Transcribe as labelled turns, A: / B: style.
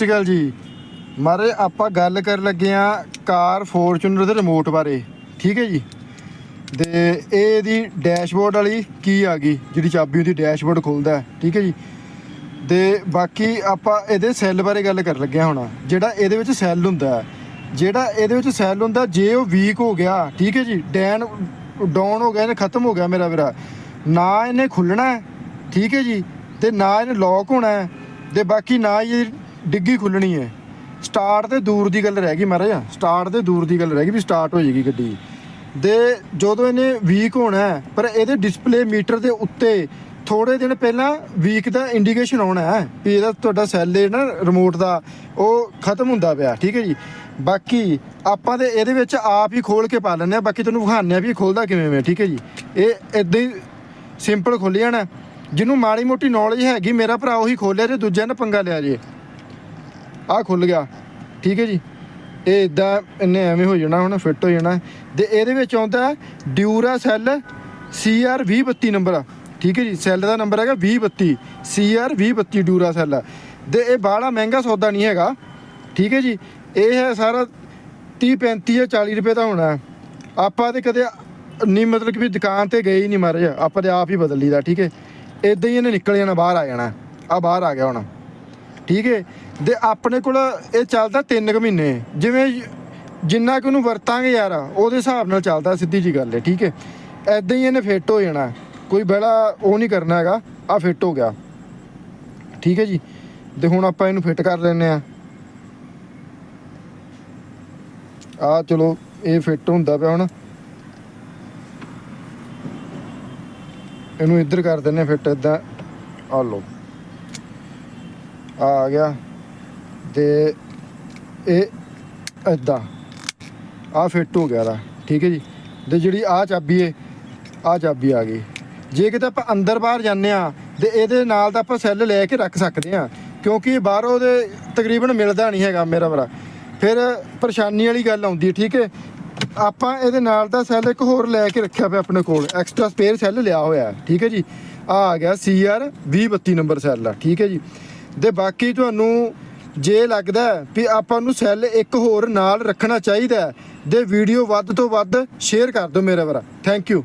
A: ਸਤਿ ਸ਼੍ਰੀ ਅਕਾਲ ਜੀ। ਮਾਰੇ ਆਪਾਂ ਗੱਲ ਕਰਨ ਲੱਗੇ ਆ ਕਾਰ ਫੋਰਚੂਨਰ ਦੇ ਰਿਮੋਟ ਬਾਰੇ। ਠੀਕ ਹੈ ਜੀ? ਤੇ ਇਹ ਇਹਦੀ ਡੈਸ਼ਬੋਰਡ ਵਾਲੀ ਕੀ ਆ ਗਈ? ਜਿਹੜੀ ਚਾਬੀ ਉਹਦੀ ਡੈਸ਼ਬੋਰਡ ਖੁੱਲਦਾ ਠੀਕ ਹੈ ਜੀ? ਤੇ ਬਾਕੀ ਆਪਾਂ ਇਹਦੇ ਸੈੱਲ ਬਾਰੇ ਗੱਲ ਕਰਨ ਲੱਗੇ ਹਾਂ ਹੁਣ। ਜਿਹੜਾ ਇਹਦੇ ਵਿੱਚ ਸੈੱਲ ਹੁੰਦਾ ਜਿਹੜਾ ਇਹਦੇ ਵਿੱਚ ਸੈੱਲ ਹੁੰਦਾ ਜੇ ਉਹ ਵੀਕ ਹੋ ਗਿਆ ਠੀਕ ਹੈ ਜੀ? ਡੈਨ ਡਾਊਨ ਹੋ ਗਿਆ ਇਹਨੇ ਖਤਮ ਹੋ ਗਿਆ ਮੇਰਾ ਵੀਰਾ। ਨਾ ਇਹਨੇ ਖੁੱਲਣਾ ਠੀਕ ਹੈ ਜੀ? ਤੇ ਨਾ ਇਹਨੇ ਲੌਕ ਹੋਣਾ ਹੈ, ਤੇ ਬਾਕੀ ਨਾ ਇਹ ਡਿੱਗੀ ਖੁੱਲਣੀ ਹੈ। ਸਟਾਰਟ ਤੇ ਦੂਰ ਦੀ ਗੱਲ ਰਹਿ ਗਈ ਮਹਾਰਾਜ। ਸਟਾਰਟ ਤੇ ਦੂਰ ਦੀ ਗੱਲ ਰਹਿ ਗਈ ਵੀ ਸਟਾਰਟ ਹੋ ਜਾਏਗੀ ਗੱਡੀ। ਦੇ ਜਦੋਂ ਇਹਨੇ ਵੀਕ ਹੋਣਾ ਪਰ ਇਹਦੇ ਡਿਸਪਲੇ ਮੀਟਰ ਦੇ ਉੱਤੇ ਥੋੜੇ ਦਿਨ ਪਹਿਲਾਂ ਵੀਕ ਦਾ ਇੰਡੀਕੇਸ਼ਨ ਆਉਣਾ ਹੈ ਵੀ ਇਹਦਾ ਤੁਹਾਡਾ ਸੈੱਲ ਹੈ ਨਾ ਰਿਮੋਟ ਦਾ ਉਹ ਖਤਮ ਹੁੰਦਾ ਪਿਆ, ਠੀਕ ਹੈ ਜੀ। ਬਾਕੀ ਆਪਾਂ ਤੇ ਇਹਦੇ ਵਿੱਚ ਆਪ ਹੀ ਖੋਲ ਕੇ ਪਾ ਲੈਂਦੇ ਆ ਬਾਕੀ ਤੁਹਾਨੂੰ ਵਿਖਾਉਂਦੇ ਆ ਵੀ ਇਹ ਖੋਲਦਾ ਕਿਵੇਂ ਮੈਂ ਠੀਕ ਹੈ ਜੀ। ਇਹ ਇਦਾਂ ਹੀ ਸਿੰਪਲ ਖੁੱਲ ਜਾਣਾ ਜਿਹਨੂੰ ਮਾੜੀ ਮੋਟੀ ਨੌਲੇਜ ਹੈਗੀ, ਮੇਰਾ ਭਰਾ ਉਹੀ ਖੋਲਿਆ ਜੇ ਦੂਜਿਆਂ ਨੇ ਪੰਗਾ ਲਿਆ ਜੇ। ਆਹ ਖੁੱਲ ਗਿਆ। ਠੀਕ ਹੈ ਜੀ। ਇਹ ਇਦਾਂ ਇਹਨੇ ਐਵੇਂ ਹੋ ਜਾਣਾ, ਹੁਣ ਫਿੱਟ ਹੋ ਜਾਣਾ। ਤੇ ਇਹਦੇ ਵਿੱਚ ਆਉਂਦਾ ਡਿਊਰਾ ਸੈੱਲ CR 2032 ਨੰਬਰ। ਠੀਕ ਹੈ ਜੀ, ਸੈੱਲ ਦਾ ਨੰਬਰ ਹੈਗਾ 2032 CR 2032 ਡਿਊਰਾ ਸੈੱਲ। ਤੇ ਇਹ ਬਾਹਲਾ ਮਹਿੰਗਾ ਸੌਦਾ ਨਹੀਂ ਹੈਗਾ। ਠੀਕ ਹੈ ਜੀ, ਇਹ ਹੈ ਸਾਰਾ 30 35 ਜਾਂ 40 ਰੁਪਏ ਦਾ ਹੋਣਾ। ਆਪਾਂ ਤੇ ਕਦੇ ਨਹੀਂ ਮਤਲਬ ਕਿ ਵੀ ਦੁਕਾਨ ਤੇ ਗਏ ਹੀ ਨਹੀਂ ਮਾਰੇ ਆਪਾਂ ਤੇ ਆਪ ਹੀ ਬਦਲ ਲਈਦਾ, ਠੀਕ ਹੈ। ਇਦਾਂ ਹੀ ਇਹਨੇ ਨਿਕਲ ਜਾਣਾ, ਬਾਹਰ ਆ ਜਾਣਾ। ਆ ਬਾਹਰ ਆ ਗਿਆ ਹੁਣ। ਠੀਕ ਹੈ? ਤੇ ਆਪਣੇ ਕੋਲ ਇਹ ਚੱਲਦਾ 3 ਕੁ ਮਹੀਨੇ। ਜਿਵੇਂ ਜਿੰਨਾ ਕਿ ਉਹਨੂੰ ਵਰਤਾਂਗੇ ਯਾਰ, ਉਹਦੇ ਹਿਸਾਬ ਨਾਲ ਚੱਲਦਾ ਸਿੱਧੀ ਜੀ ਗੱਲ ਹੈ, ਠੀਕ ਹੈ? ਐਦਾਂ ਹੀ ਇਹਨੇ ਫਿੱਟ ਹੋ ਜਾਣਾ। ਕੋਈ ਬੜਾ ਉਹ ਨਹੀਂ ਕਰਨਾ ਹੈਗਾ ਆ ਫਿੱਟ ਹੋ ਗਿਆ। ਠੀਕ ਹੈ ਜੀ? ਤੇ ਹੁਣ ਆਪਾਂ ਇਹਨੂੰ ਫਿੱਟ ਕਰ ਲੈਨੇ ਆ ਆ ਚਲੋ, ਇਹ ਫਿੱਟ ਹੁੰਦਾ ਪਿਆ ਹੁਣ। ਇਹਨੂੰ ਇੱਧਰ ਕਰ ਦਿੰਨੇ ਫਿੱਟ ਇਦਾਂ ਆ ਲਓ। ਆ ਗਿਆ ਤੇ ਇਹ ਇਦਾਂ ਆ ਫਿੱਟ ਹੋ ਗਿਆ ਦਾ ਠੀਕ ਹੈ ਜੀ? ਤੇ ਜਿਹੜੀ ਆ ਚਾਬੀ ਏ ਆ ਚਾਬੀ ਆ ਗਈ। ਜੇ ਕਿਤੇ ਆਪਾਂ ਅੰਦਰ ਬਾਹਰ ਜਾਂਦੇ ਆ ਤੇ ਇਹਦੇ ਨਾਲ ਤਾਂ ਆਪਾਂ ਸੈੱਲ ਲੈ ਕੇ ਰੱਖ ਸਕਦੇ ਆ ਕਿਉਂਕਿ ਬਾਹਰੋਂ ਦੇ ਤਕਰੀਬਨ ਮਿਲਦਾ ਨਹੀਂ ਹੈਗਾ ਮੇਰਾ ਭਰਾ। ਫਿਰ ਪਰੇਸ਼ਾਨੀ ਵਾਲੀ ਗੱਲ ਆਉਂਦੀ ਠੀਕ ਹੈ? ਆਪਾਂ ਇਹਦੇ ਨਾਲ ਦਾ ਸੈੱਲ ਇੱਕ ਹੋਰ ਲੈ ਕੇ ਰੱਖਿਆ ਪਿਆ ਆਪਣੇ ਕੋਲ ਐਕਸਟਰਾ ਸਪੇਅਰ ਸੈੱਲ ਲਿਆ ਹੋਇਆ, ਠੀਕ ਹੈ ਜੀ? ਆ ਆ ਗਿਆ CR 2032 ਨੰਬਰ ਸੈੱਲ ਆ, ਠੀਕ ਹੈ ਜੀ? ਤੇ ਬਾਕੀ ਤੁਹਾਨੂੰ ਜੇ ਲੱਗਦਾ ਵੀ ਆਪਾਂ ਨੂੰ ਸੈੱਲ ਇੱਕ ਹੋਰ ਨਾਲ ਰੱਖਣਾ ਚਾਹੀਦਾ ਹੈ, ਤੇ ਵੀਡੀਓ ਵੱਧ ਤੋਂ ਵੱਧ ਸ਼ੇਅਰ ਕਰ ਦਿਓ ਮੇਰੇ ਵੀਰਾ ਥੈਂਕ ਯੂ